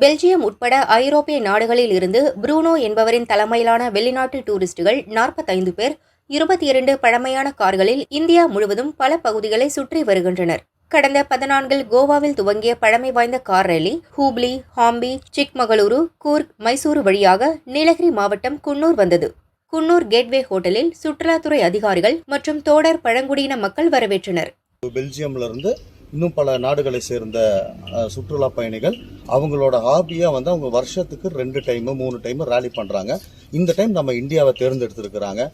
Belgium உட்பட ஐரோப்பிய நாடுகளில் இருந்து புரூனோ என்பவரின் தலைமையிலான வெளிநாட்டு டூரிஸ்டுகள் நாற்பத்தைந்து பேர் இருபத்தி இரண்டு பழமையான கார்களில் இந்தியா முழுவதும் பல பகுதிகளை சுற்றி வருகின்றனர். கடந்த பதினான்கில் கோவாவில் துவங்கிய பழமை வாய்ந்த கார் ரேலி ஹூப்ளி ஹாம்பி சிக்மகளூரு கூர்க் மைசூரு வழியாக நீலகிரி மாவட்டம் குன்னூர் வந்தது. குன்னூர் கேட்வே ஹோட்டலில் சுற்றுலாத்துறை அதிகாரிகள் மற்றும் தோடர் பழங்குடியின மக்கள் வரவேற்றனர். பெல்ஜியம்ல இருந்து இன்னும் பல நாடுகளை சேர்ந்த சுற்றுலா பயணிகள் அவங்களோட ஹாபியாக வந்து அவங்க வருஷத்துக்கு ரெண்டு டைமு மூணு டைமு ரேலி பண்ணுறாங்க இந்த டைம் நம்ம இந்தியாவை தேர்ந்தெடுத்துருக்கிறாங்க.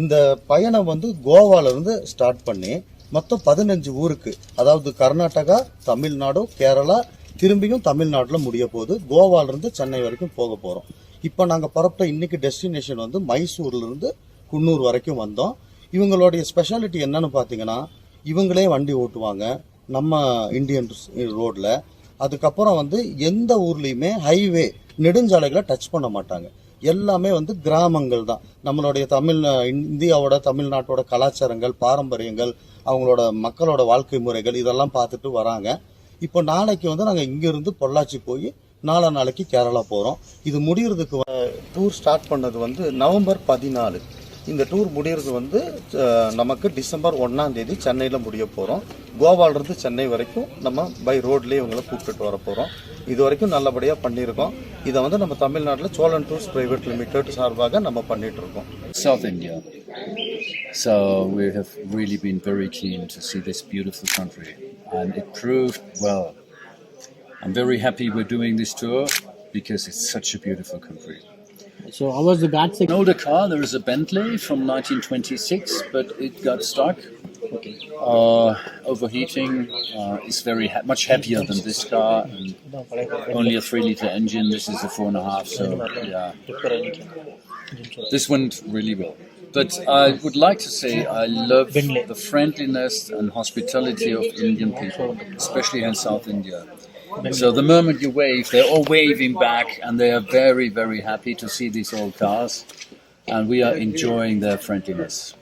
இந்த பயணம் வந்து கோவாலேருந்து ஸ்டார்ட் பண்ணி மொத்தம் பதினஞ்சு ஊருக்கு அதாவது கர்நாடகா தமிழ்நாடு கேரளா திரும்பியும் தமிழ்நாட்டில் முடிய போகுது. கோவாலிருந்து சென்னை வரைக்கும் போக போகிறோம் இப்போ நாங்கள் புறப்பட்ட இன்றைக்கி டெஸ்டினேஷன் வந்து மைசூர்லேருந்து குன்னூர் வரைக்கும் வந்தோம். இவங்களுடைய ஸ்பெஷாலிட்டி என்னன்னு பார்த்தீங்கன்னா இவங்களே வண்டி ஓட்டுவாங்க. நம்ம இந்தியன் ரோட்ல அதுக்கப்புறம் வந்து எந்த ஊர்லயுமே ஹைவே நெடுஞ்சாலைகளை டச் பண்ண மாட்டாங்க. எல்லாமே வந்து கிராமங்கள் தான். நம்மளுடைய தமிழ் இந்தியாவோட தமிழ்நாட்டோட கலாச்சாரங்கள் பாரம்பரியங்கள் அவங்களோட மக்களோட வாழ்க்கை முறைகள் இதெல்லாம் பார்த்துட்டு வராங்க. இப்போ நாளைக்கு வந்து நாங்கள் இங்கிருந்து பொள்ளாச்சி போய் நாலா நாளைக்கு கேரளா போகிறோம் இது முடிகிறதுக்கு டூர் ஸ்டார்ட் பண்ணது வந்து நவம்பர் பதினாலு. இந்த டூர் முடிகிறது வந்து நமக்கு டிசம்பர் ஒன்றாம் தேதி சென்னையில் முடிய போகிறோம் கோவாலிருந்து சென்னை வரைக்கும் நம்ம பை ரோட்லேயே இவங்களை கூப்பிட்டுட்டு வர போகிறோம் இது வரைக்கும் நல்லபடியாக பண்ணியிருக்கோம் இதை வந்து நம்ம தமிழ்நாட்டில் சோழன் டூர்ஸ் பிரைவேட் லிமிடெட் சார்பாக நம்ம பண்ணிட்டு இருக்கோம் South India. So we have really been very keen to see this beautiful country, and it proved well. I'm very happy we're doing this tour because it's such a beautiful country. So how was the guard An section? older car, there is a Bentley from 1926, but it got stuck. Okay. Uh, overheating uh, is very ha- much heavier than this car, and only a three-liter engine. This is a four and a half, so yeah. This went really well. But I would like to say I love the friendliness and hospitality of Indian people, especially in South India. So the moment you wave, they're all waving back, and they are very, very happy to see these old cars, and we are enjoying their friendliness.